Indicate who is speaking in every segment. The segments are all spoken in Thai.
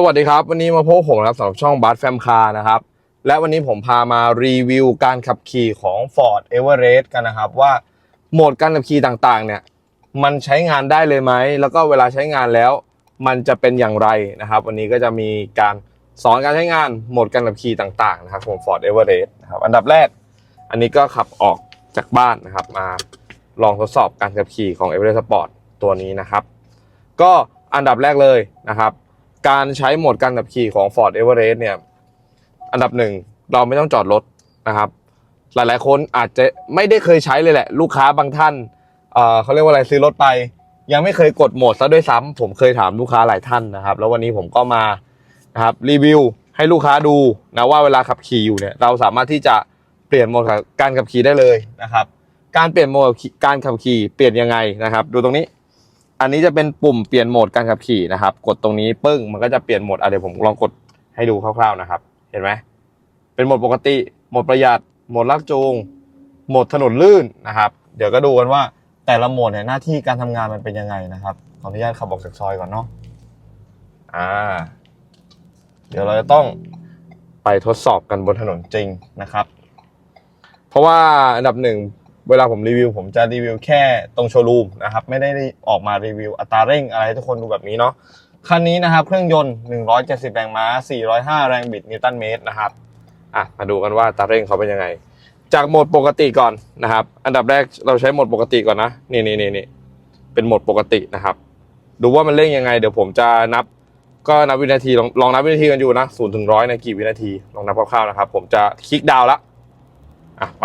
Speaker 1: สวัสดีครับ วันนี้มาพบผมนะครับสำหรับช่องบัสแฟมคาร์นะครับ และวันนี้ผมพามารีวิวการขับขี่ของ Ford Everest กันนะครับ ว่าโหมดการขับขี่ต่างๆ เนี่ย มันใช้งานได้เลยไหม แล้วก็เวลาใช้งานแล้ว มันจะเป็นอย่างไรนะครับ วันนี้ก็จะมีการสอนการใช้งานโหมดการขับขี่ต่างๆ นะครับของ Ford Everest นะครับอันดับแรก อันนี้ก็ขับออกจากบ้านนะครับ มาลองทดสอบการขับขี่ของ Everest Sport ตัวนี้นะครับ ก็อันดับแรกเลยนะครับ การใช้โหมดการขับขี่ของ Ford Everest เนี่ย อันดับหนึ่งเราไม่ต้องจอดรถนะครับ หลายๆ คนอาจจะไม่ได้เคยใช้เลยแหละ ลูกค้าบางท่านเอ่อเขาเรียกว่าอะไรซื้อรถไป ยังไม่เคยกดโหมดซะด้วยซ้ำผมเคยถามลูกค้าหลายท่านนะครับ แล้ววันนี้ผมก็มานะครับรีวิวให้ลูกค้าดูนะว่าเวลาขับขี่อยู่เนี่ยเราสามารถที่จะเปลี่ยนโหมดการขับขี่ได้เลยนะครับ การเปลี่ยนโหมดการขับขี่เปลี่ยนยังไงนะครับ ดูตรงนี้ อันนี้จะเป็นปุ่มเปลี่ยนโหมดการขับขี่นะครับ กดตรงนี้ปึ้งมันก็จะเปลี่ยนโหมดอะเดี๋ยวผมลองกดให้ดูคร่าวๆนะครับ เห็นไหมเป็นโหมดปกติโหมดประหยัดโหมดลากจูงโหมดถนนลื่นนะครับ เดี๋ยวก็ดูกันว่าแต่ละโหมดเนี่ยหน้าที่การทำงานมันเป็นยังไงนะครับขออนุญาตขับออกจากซอยก่อนเนาะอ่า เดี๋ยวเราจะต้องไปทดสอบกันบนถนนจริงนะครับ เพราะว่าอันดับหนึ่ง เวลาผมรีวิว ผมจะรีวิวแค่ตรงโชว์รูมนะครับ ไม่ได้ออกมารีวิวอัตราเร่งอะไรทุกคนดูแบบนี้เนาะคันนี้นะครับ เครื่องยนต์ 170 แรงม้า 405 แรงบิดนิวตันเมตรนะครับอะมาดูกันว่าอัตราเร่งเขาเป็นยังไง จากโหมดปกติก่อนนะครับ อันดับแรกเราใช้โหมดปกติก่อนนะนี่นี่นี่นี่เป็นโหมดปกตินะครับ ดูว่ามันเร่งยังไง เดี๋ยวผมจะนับก็นับวินาทีลองลองนับวินาทีกันอยู่นะศูนย์ถึงร้อยในกี่วินาทีลองนับคร่าวๆนะครับ ผมจะคลิกดาวน์ละอะไป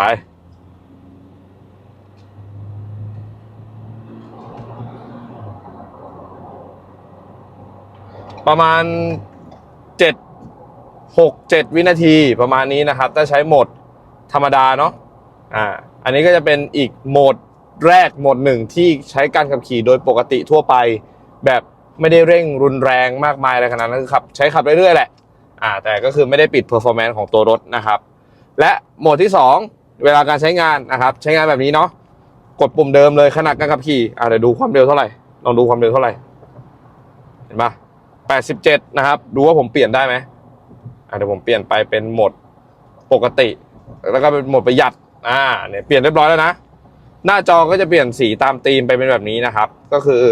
Speaker 1: ประมาณเจ็ดหกเจ็ดวินาทีประมาณนี้นะครับ ถ้าใช้โหมดธรรมดาเนาะอ่าอันนี้ก็จะเป็นอีกโหมดแรกโหมดหนึ่งที่ใช้การขับขี่โดยปกติทั่วไป แบบไม่ได้เร่งรุนแรงมากมายอะไรขนาดนั้นคือขับใช้ขับเรื่อยๆแหละอ่าแต่ก็คือไม่ได้ปิด performance ของตัวรถนะครับ และโหมดที่ 2 เวลาการใช้งานนะครับ ใช้งานแบบนี้เนาะกดปุ่มเดิมเลยขนาดการขับขี่อ่าเดี๋ยวดูความเร็วเท่าไหร่ลองดูความเร็วเท่าไหร่ เห็นปะ 87 นะครับ ดูว่าผมเปลี่ยนได้ไหมเดี๋ยวผมเปลี่ยนไปเป็นโหมดปกติ แล้วก็เป็นโหมดประหยัด อ่า เนี่ยเปลี่ยนเรียบร้อยแล้วนะ หน้าจอก็จะเปลี่ยนสีตามธีมไปเป็นแบบนี้นะครับ ก็คือ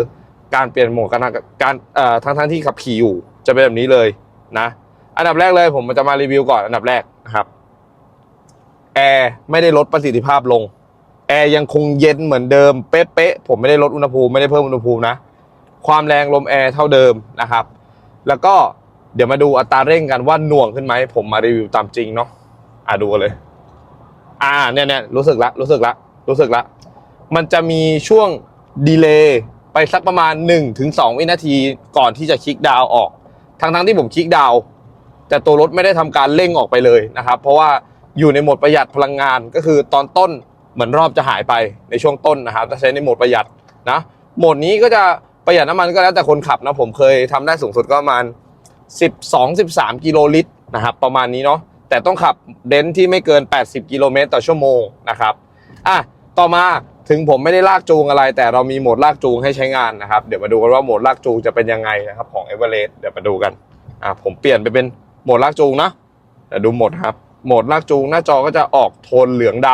Speaker 1: การเปลี่ยนโหมดการการเอ่อทั้งทั้งที่ขับขี่อยู่จะเป็นแบบนี้เลยนะ อันดับแรกเลยผมจะมารีวิวก่อนอันดับแรกนะครับ แอร์ไม่ได้ลดประสิทธิภาพลง แอร์ยังคงเย็นเหมือนเดิม เป๊ะๆ ผมไม่ได้ลดอุณหภูมิไม่ได้เพิ่มอุณหภูมินะ ความแรงลมแอร์เท่าเดิมนะครับ แล้วก็เดี๋ยวมาดูอัตราเร่งกันว่าหน่วงขึ้นไหมผมมารีวิวตามจริงเนาะอะดูเลย อ่าเนี่ยเนี่ยรู้สึกละรู้สึกละรู้สึกละมันจะมีช่วงดีเลย์ไปสักประมาณ 1-2 วินาทีก่อนที่จะคลิกดาวออก ทั้งทั้งๆที่ผมคลิกดาวแต่ตัวรถไม่ได้ทำการเร่งออกไปเลยนะครับ เพราะว่าอยู่ในโหมดประหยัดพลังงานก็คือตอนต้นเหมือนรอบจะหายไปในช่วงต้นนะครับจะใช้ในโหมดประหยัดนะโหมดนี้ก็จะ ประหยัดน้ำมันก็แล้วแต่คนขับนะผมเคยทำได้สูงสุดก็ประมาณ 12-13 กิโลลิตรนะครับประมาณนี้เนาะแต่ต้องขับเดนที่ไม่เกิน 80 กิโลเมตรต่อชั่วโมงนะครับอะต่อมาถึงผมไม่ได้ลากจูงอะไร แต่เรามีโหมดลากจูงให้ใช้งานนะครับเดี๋ยวมาดูกันว่าโหมดลากจูงจะเป็นยังไงนะครับของ e v e r e s t เดี๋ยวมาดูกันอะผมเปลี่ยนไปเป็นโหมดลากจูงนะเดี๋ยวดูโหมดครับโหมดลากจูงหน้าจอก็จะออกโทนเหลืองด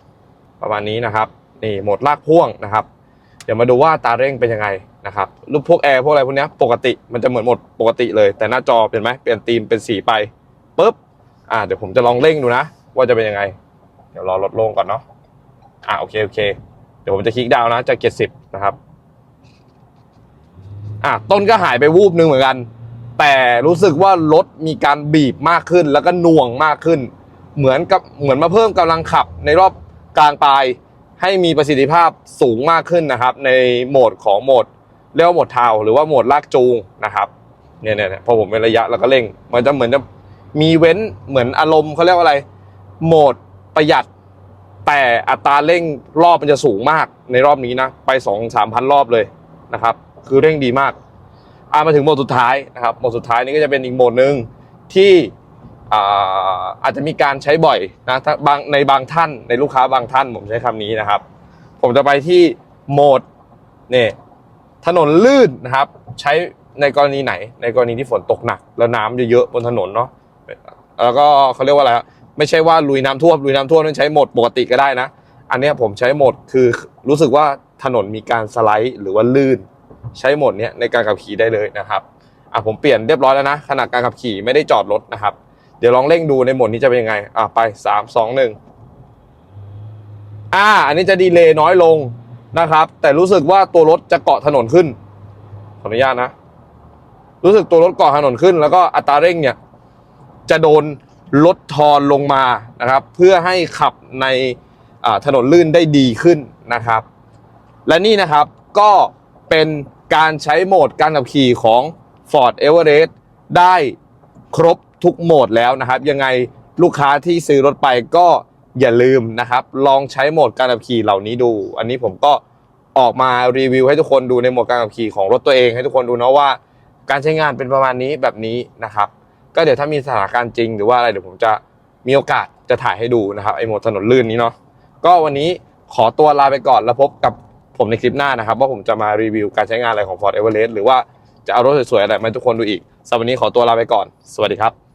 Speaker 1: ำประมาณนี้นะครับนี่โหมดลากพ่วงนะครับ เดี๋ยวมาดูว่าตาเร่งเป็นยังไงนะครับรูปพวกแอร์พวกอะไรพวกเนี้ยปกติมันจะเหมือนหมดปกติเลย แต่หน้าจอเปลี่ยนไหมเปลี่ยนธีมเป็นสีไปปุ๊บอ่าเดี๋ยวผมจะลองเร่งดูนะ ว่าจะเป็นยังไง เดี๋ยวรอลดลงก่อนเนาะอ่าโอเคโอเค เดี๋ยวผมจะคลิกดาวนะจากเจ็ดสิบนะครับอะต้นก็หายไปวูบนึงเหมือนกัน แต่รู้สึกว่ารถมีการบีบมากขึ้นแล้วก็หน่วงมากขึ้น เหมือนกับเหมือนมาเพิ่มกำลังขับในรอบกลางปลาย ให้มีประสิทธิภาพสูงมากขึ้นนะครับ ในโหมดของโหมดเรียกว่าโหมดเทาหรือว่าโหมดลากจูงนะครับเนี่ยเนี่ยพอผมเป็นระยะแล้วก็เร่ง มันจะเหมือนจะมีเว้นเหมือนอารมณ์เขาเรียกว่าอะไร โหมดประหยัด แต่อัตราเร่งรอบมันจะสูงมากในรอบนี้นะ ไปสองสามพันรอบเลยนะครับ คือเร่งดีมากอ่ามาถึงโหมดสุดท้ายนะครับโหมดสุดท้ายนี้ก็จะเป็นอีกโหมดหนึ่งที่ อาจจะมีการใช้บ่อยนะบางในบางท่านในลูกค้าบางท่านผมใช้คำนี้นะครับ ผมจะไปที่โหมดเนี่ยถนนลื่นนะครับ ใช้ในกรณีไหน ในกรณีที่ฝนตกหนัก แล้วน้ำเยอะๆบนถนนเนาะแล้วก็เขาเรียกว่าอะไรไม่ใช่ว่าลุยน้ำท่วมลุยน้ำท่วมนั้นใช้โหมดปกติก็ได้นะ อันนี้ผมใช้โหมดคือรู้สึกว่าถนนมีการสไลด์หรือว่าลื่น ใช้โหมดเนี้ในการขับขี่ได้เลยนะครับอะผมเปลี่ยนเรียบร้อยแล้วนะขณะการขับขี่ไม่ได้จอดรถนะครับ เดี๋ยวลองเร่งดูในโหมดนี้จะเป็นยังไง อะไปสามสองหนึ่งอ่า อันนี้จะดีเลย์น้อยลงนะครับ แต่รู้สึกว่าตัวรถจะเกาะถนนขึ้น ขออนุญาตนะ รู้สึกตัวรถเกาะถนนขึ้น แล้วก็อัตราเร่งเนี่ย จะโดนลดทอนลงมานะครับ เพื่อให้ขับในถนนลื่นได้ดีขึ้นนะครับ และนี่นะครับก็เป็นการใช้โหมดการขับขี่ของ Ford Everest ได้ครบ ทุกโหมดแล้วนะครับ ยังไงลูกค้าที่ซื้อรถไปก็อย่าลืมนะครับ ลองใช้โหมดการขับขี่เหล่านี้ดู อันนี้ผมก็ออกมารีวิวให้ทุกคนดูในโหมดการขับขี่ของรถตัวเองให้ทุกคนดูนะว่า การใช้งานเป็นประมาณนี้แบบนี้นะครับ ก็เดี๋ยวถ้ามีสถานการณ์จริง หรือว่าอะไรเดี๋ยวผมจะมีโอกาสจะถ่ายให้ดูนะครับไอโหมดถนนลื่นนี้เนาะก็วันนี้ขอตัวลาไปก่อนแล้วพบกับผมในคลิปหน้านะครับ ว่าผมจะมารีวิวการใช้งานอะไรของ Ford Everest หรือว่าจะเอารถสวยๆอะไรมาให้ทุกคนดูอีกสำหรับวันนี้ขอตัวลาไปก่อน สวัสดีครับ